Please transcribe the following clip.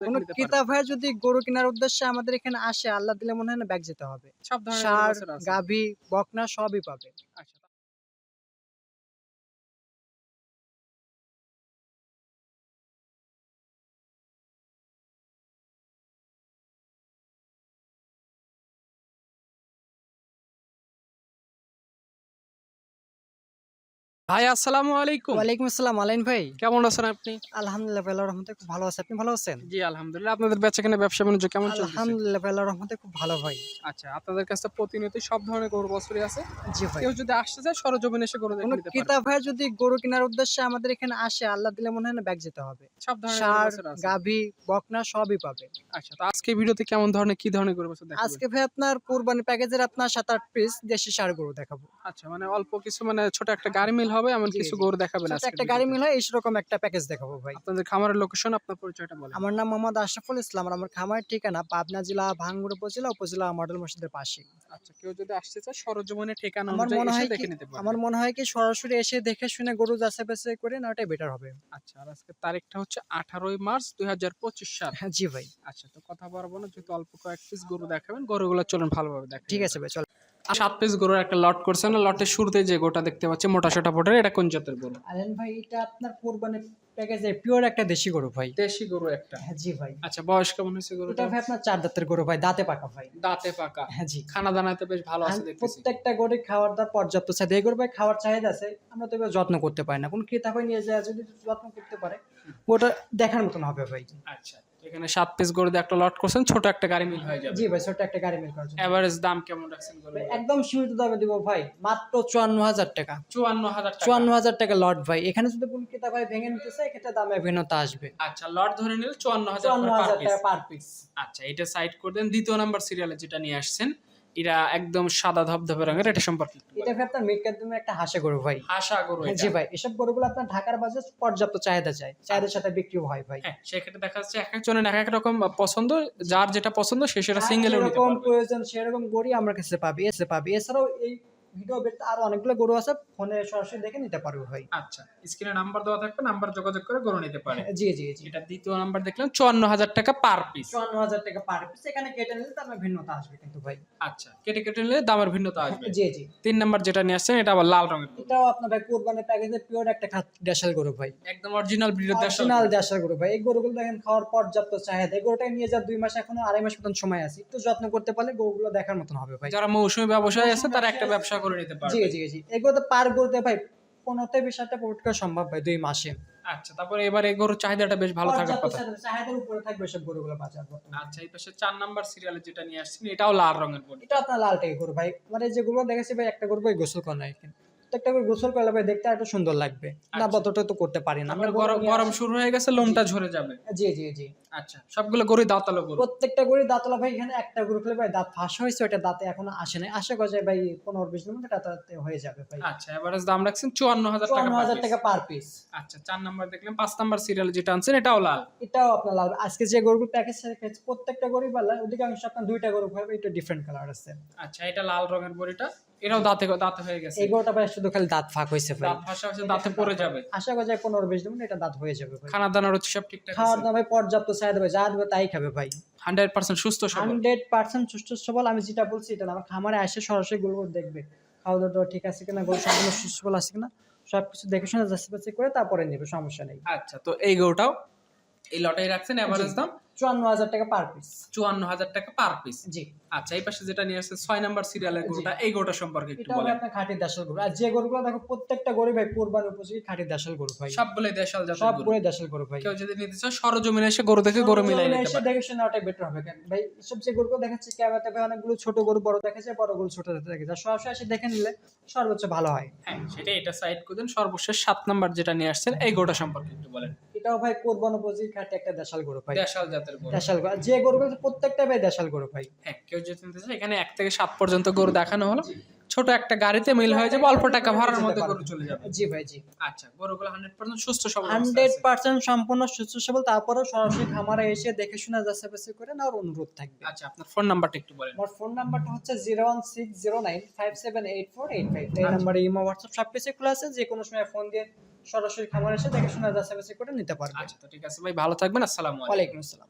কোনো ক্রেতা ভাই যদি গরু কেনার উদ্দেশ্যে আমাদের এখানে আসে আল্লাহ দিলে মনে হয় না ব্যাগ যেতে হবে। সার গাভী বকনা সবই পাবে। ভাই আসসালামু আলাইকুম। ওয়ালাইকুম আসসালাম আলাইন ভাই। কেমন আছেন আপনি? আলহামদুলিল্লাহ ভাই আল্লাহর রহমতে খুব ভালো আছে। আপনি ভালো আছেন? জি আলহামদুলিল্লাহ। আপনাদের বেচাকেনা ব্যবসা বাণিজ্য কেমন চলছে আলহামদুলিল্লাহ ভাই আল্লাহর রহমতে খুব ভালো ভাই। আচ্ছা আপনাদের কাছে প্রতিনিয়ত সব ধরনের গরু বছরই আছে। জি ভাই। কেউ যদি আসতে চায় সরজমিনে এসে গরু দেখে নিতে ক্রেতা ভাই যদি গরু কেনার উদ্দেশ্যে আমাদের এখানে আসে আল্লাহ দিলে মনে হয় না ব্যাগ যেতে হবে। সব ধরনের সার গাভী বকনা সবই পাবে। আচ্ছা তো আজকে ভিডিওতে কেমন ধরনের কি ধরনের গরু বছর দেখাবেন? আজকে ভাই আপনার কোরবানি প্যাকেজের আপনার সাত আট পিস দেশি সার গরু দেখাবো। আচ্ছা মানে অল্প কিছু মানে ছোট একটা গাড়ি মিল হবে এমন কিছু গরু দেখাবেন আজকে একটা গাড়ি মিল হয় এইরকম একটা প্যাকেজ দেখাবো ভাই। আপনাদের খামারের লোকেশন আপনার পরিচয়টা বলেন। আমার নাম মোহাম্মদ আশরাফুল ইসলাম আর আমার খামার ঠিকানা পাবনা জেলা ভাঙ্গুর উপজেলা উপজেলা মডেল মসজিদের পাশে আচ্ছা কেউ যদি আসতে চায় সরজমিনে ঠিকানা আমার মনে হয় দেখে নিতে পারবে। আমার মনে হয় কি সরাসরি এসে দেখে শুনে গরু যাচাই বাছাই করে না ওটাই বেটার হবে। আচ্ছা আর আজকে তারিখটা হচ্ছে আঠারোই মার্চ দুই হাজার পঁচিশ সাল। হ্যাঁ জি ভাই। আচ্ছা তো কথা বলব না যেহেতু অল্প কয়েক পিস গরু দেখাবেন গরুগুলো চলুন ভালোভাবে দেখ ঠিক আছে ভাই চল। সাত পিস গরুর একটা লট করছেন লটের শুরুতে যে গোটা দেখতে পাচ্ছি মোটা সোটা ফোটার এটা কোন জাতের গরু? আলেন ভাই এটা আপনার কোরবানি প্যাকেজে পিওর একটা দেশি গরু ভাই। দেশি গরু একটা? হ্যাঁ জি ভাই। আচ্ছা বয়স কেমন হয়েছে এটা ভাই আপনার চার দাঁতের গরু ভাই দাঁতে পাকা ভাই। দাঁতে পাকা। হ্যাঁ জি। খানা দানাতে বেশ ভালো আছে দেখতেছি। প্রত্যেকটা গরু খাওয়ার দাওয়ার পর্যাপ্ত চাহিদা। এই গরু ভাই খাওয়ার চাহিদা আছে আমরা তো এবার যত্ন করতে পারি না। কোন ক্রেতা ভাই নিয়ে যায় যদি যত্ন করতে পারে ওটা দেখার মতন হবে ভাই। আচ্ছা। এখানে সাত পিস গরু দিয়ে একটা লট করছেন ছোট একটা গাড়ি মিল হয়ে যাবে। জি ভাই ছোট একটা গাড়ি মিল করার জন্য এভারেজ দাম কেমন রাখছেন গরু একদম সীমিত দামে দিব ভাই মাত্র চুয়ান্ন হাজার টাকা। চুয়ান্ন হাজার টাকা। চুয়ান্ন হাজার টাকা লট ভাই। এখানে যদি কোন ক্রেতা ভাই ভেঙে নিতে চায় এক্ষেত্রে দামে ভিন্নতা আসবে। আচ্ছা লট ধরে নিলে চুয়ান্ন হাজার চুয়ান্ন হাজার টাকা পার পিস আচ্ছা এটা সাইড করে দেন। দ্বিতীয় নাম্বার সিরিয়ালে যেটা নিয়ে আসছেন এটা একদম সাদা ধবধবে রঙের এটা সম্পর্কে। এটা ভাই আপনার মিট কাদ্দমে একটা হাসা গরু ভাই। হাসা গরু হ্যাঁ। জি ভাই এসব গরুগুলো আপনার ঢাকার বাজার পর্যাপ্ত চাহিদা চাই চাহিদার সাথে বিক্রি হয় ভাই। হ্যাঁ সেক্ষেত্রে দেখা যাচ্ছে এক একজনের এক এক রকম পছন্দ যার যেটা পছন্দ সে সেটা সিঙ্গেল নিতে পারে পারবে প্রয়োজন সেরকম গরু আমার কাছে পাবে এসে পাবে এছাড়াও এই ভিডিও বেট আরও অনেকগুলো গরু আছে ফোনে সরাসরি দেখে নিতে পারবে ভাই। আচ্ছা স্ক্রিনে নাম্বার দেওয়া থাকবে নাম্বার যোগাযোগ করে গরু নিতে পারে। জি জি জি। এটা দ্বিতীয় নাম্বার দেখলাম চুয়ান্ন হাজার টাকা পার পিস চুয়ান্ন হাজার টাকা পার পিস এখানে কেটে নিলে তার ভিন্নতা আসবে কিন্তু ভাই। আচ্ছা কেটে কেটে নিলে দামের ভিন্নতা আসবে। জি জি। তিন নাম্বার যেটা নিয়ে আসছেন এটা আবার লাল রঙের এটাও আপনার ভাই কোরবানির প্যাকেজে পিওর একটা দেশাল গরু ভাই। একদম অরিজিনাল ব্রিডের দেশ অরিজিনাল দেশাল গরু ভাই। এই গরুগুলো দেখেন খাওয়ার পর্যাপ্ত চাহিদা। এই গরুটা নিয়ে যা দুই মাস এখনও আড়াই মাস মতন সময় আছে। একটু যত্ন করতে পারলে গরুগুলো দেখার মতন হবে ভাই। যারা মৌসুমী ব্যবসায় আছে তারা একটা ব্যবসা করে নিতে পারবে। জি জি। এগুলো তো পার গরুতে ভাই করা সম্ভব ভাই দুই মাসে। আচ্ছা তারপরে এবার এই গরুর চাহিদাটা বেশ ভালো থাকার কথা। চাহিদার উপরে থাকবে সব গরুগুলো বাজার আচ্ছা এই পাশে চার নাম্বার সিরিয়ালে যেটা নিয়ে আসছেন এটাও লাল রঙের গরু। এটা আপনার লাল টাকা গরু ভাই। মানে যেগুলো দেখেছি ভাই একটা গরু ভাই গোসল করে না এখানে একটা করে গোসল করলে ভাই দেখতে একটু সুন্দর লাগবে। না আচ্ছা। বতটা তো করতে পারি না। আমরা গরম শুরু হয়ে গেছে লোমটা ঝরে যাবে। জি জি জি। আচ্ছা সবগুলো গরু দাঁতালো গরু? প্রত্যেকটা গরু দাঁতলা ভাই এখানে একটা গরু খেলে ভাই দাঁত ফাঁস হয়েছে ওটা দাঁতে এখনও আসে নাই। আশা করা যায় ভাই পনেরো বিশ দিনের মধ্যে দাঁতাতে হয়ে যাবে ভাই। আচ্ছা এভারেজ দাম রাখছেন চুয়ান্ন হাজার টাকা হাজার টাকা পার পিস আচ্ছা চার নাম্বার দেখলেন পাঁচ নাম্বার সিরিয়ালে যেটা আনছেন এটাও লাল? এটাও আপনার লাল। আজকে যে গরুগুলো প্যাকেজ প্রত্যেকটা গরু পাল্লা অধিকাংশ আপনার দুইটা গরু খাবে এটা ডিফারেন্ট কালার আছে। আচ্ছা এটা লাল রঙের গরুটা এটাও দাঁতে দাঁতে হয়ে গেছে। এই গরুটা ভাই শুধু খালি দাঁত ফাঁক হয়েছে ভাই। দাঁত ফাঁসা হচ্ছে দাঁতে পড়ে যাবে। আশা করা যায় পনেরো বিশ দিন এটা দাঁত হয়ে যাবে খানা দানার হচ্ছে সব ঠিকঠাক খাওয়ার দাওয়া ভাই পর্যাপ্ত ভাই যা দেবে তাই খাবে ভাই। হান্ড্রেড পার্সেন্ট সুস্থ হান্ড্রেড পার্সেন্ট সুস্থ সবল আমি যেটা বলছি এটা আমার খামারে আসে সরাসরি গরু দেখবে। খাওয়া দাওয়া ঠিক আছে কিনা গরু সম্পূর্ণ সুস্থ সবল আছে কিনা সবকিছু দেখে শুনে যাচ্ছে করে তারপরে নেবে সমস্যা নেই। আচ্ছা তো এই গরুটাও এই লটাই রাখছেন এভারেজ দাম? চুয়ান্ন হাজার টাকা পার পিস চুয়ান্ন হাজার টাকা পার পিস জি। আচ্ছা এই পাশে যেটা নিয়ে আসছে ছয় নাম্বার সিরিয়ালের গরুটা এই গরুটা সম্পর্কে একটু বলেন। আপনার খাঁটি দেশাল গরু। আর যে গরুগুলো দেখো প্রত্যেকটা গরু ভাই কোরবানি উপযোগী খাঁটি দেশাল গরু ভাই। সবগুলোই দেশাল জাতের সব গরু। গরু দেশাল গরু ভাই। কেউ যদি নিতে চায় সরজমিনে এসে গরু দেখে গরু মিলাই নিতে পারে। দেখে শুনে ওটাই বেটার হবে। কেন ভাই সব যে গরুগুলো দেখাচ্ছে ক্যামেরাতে ভাই অনেকগুলো ছোট গরু বড় দেখাচ্ছে বড় গরু ছোট দেখেছে আর সরাসরি এসে দেখে নিলে সর্বোচ্চ ভালো হয়। হ্যাঁ সেটা এটা সাইড করে দেন। সর্বশেষ সাত নাম্বার যেটা নিয়ে আসছেন এই গরুটা সম্পর্কে একটু বলেন। এটাও ভাই কোরবান উপযোগী খাটে একটা দেশাল গরু ভাই। দেশাল জাতের গরু। দেশাল গরু। যে গরুগুলো প্রত্যেকটা ভাই দেশাল গরু ভাই। হ্যাঁ কেউ যদি এখানে এক থেকে সাত পর্যন্ত গরু দেখানো হলো। ছোট একটা গাড়িতে মিল হয়ে যাবে অল্প টাকা ভাড়ার মধ্যে গরু চলে যাবে। জি ভাই জি। আচ্ছা গরুগুলো হান্ড্রেড পার্সেন্ট সুস্থ সবল হান্ড্রেড। পার্সেন্ট সম্পূর্ণ সুস্থ সবল তারপরেও সরাসরি খামারে এসে দেখে শুনে যাচাই বাছাই করে নেওয়ার অনুরোধ থাকবে। আচ্ছা আপনার ফোন নাম্বারটা একটু বলেন। আমার ফোন নাম্বারটা হচ্ছে zero one six zero nine five seven eight four eight five এই আচ্ছা। নাম্বারে ইমো হোয়াটসঅ্যাপ সব কিছু খোলা আছে যে কোনো সময় ফোন দিয়ে সরাসরি খামারে এসে দেখে শুনে যাচাই বাছাই করে নিতে পারবে। আচ্ছা তো ঠিক আছে ভাই ভালো থাকবেন আসসালামু আলাইকুম। আসসালাম।